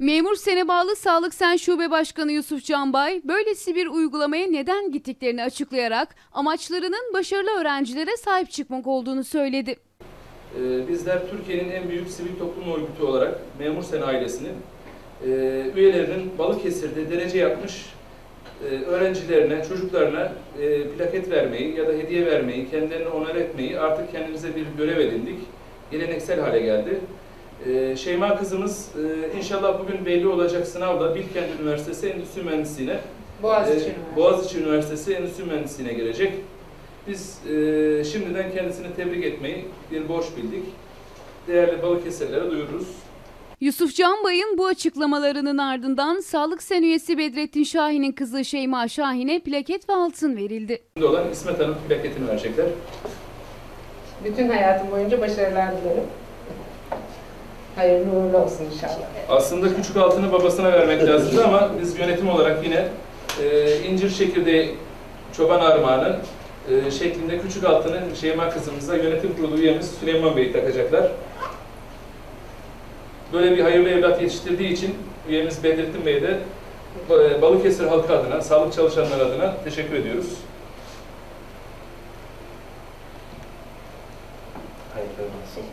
Memur Sene bağlı Sağlık Sen Şube Başkanı Yusuf Canbay, böylesi bir uygulamaya neden gittiklerini açıklayarak amaçlarının başarılı öğrencilere sahip çıkmak olduğunu söyledi. Ee, Bizler Türkiye'nin en büyük sivil toplum örgütü olarak Memur Sen ailesinin e, üyelerinin Balıkesir'de derece yapmış e, öğrencilerine, çocuklarına e, plaket vermeyi ya da hediye vermeyi, kendilerini onar etmeyi artık kendimize bir görev edindik. Geleneksel hale geldi. E, Şeyma kızımız e, inşallah bugün belli olacak sınavda Bilkent Üniversitesi Endüstri Mühendisliğine Boğaziçi ee, Üniversitesi. Boğaziçi Üniversitesi Endüstri Mühendisliğine girecek. Biz e, şimdiden kendisini tebrik etmeyi bir borç bildik. Değerli Balıkesirlere duyururuz. Yusuf Canbay'ın bu açıklamalarının ardından Sağlık Sen üyesi Bedrettin Şahin'in kızı Şeyma Şahin'e plaket ve altın verildi. Şimdi olan İsmet Hanım plaketini verecekler. Bütün hayatım boyunca başarılar dilerim. Hayırlı uğurlu olsun inşallah. Aslında küçük altını babasına vermek lazımdı ama biz yönetim olarak yine e, incir çekirdeği çoban armağanı e, şeklinde küçük altını Şeyma kızımıza yönetim kurulu üyemiz Süleyman Bey takacaklar. Böyle bir hayırlı evlat yetiştirdiği için üyemiz Bedrettin Bey'e de e, Balıkesir halkı adına, sağlık çalışanları adına teşekkür ediyoruz. Hayırlı olsun.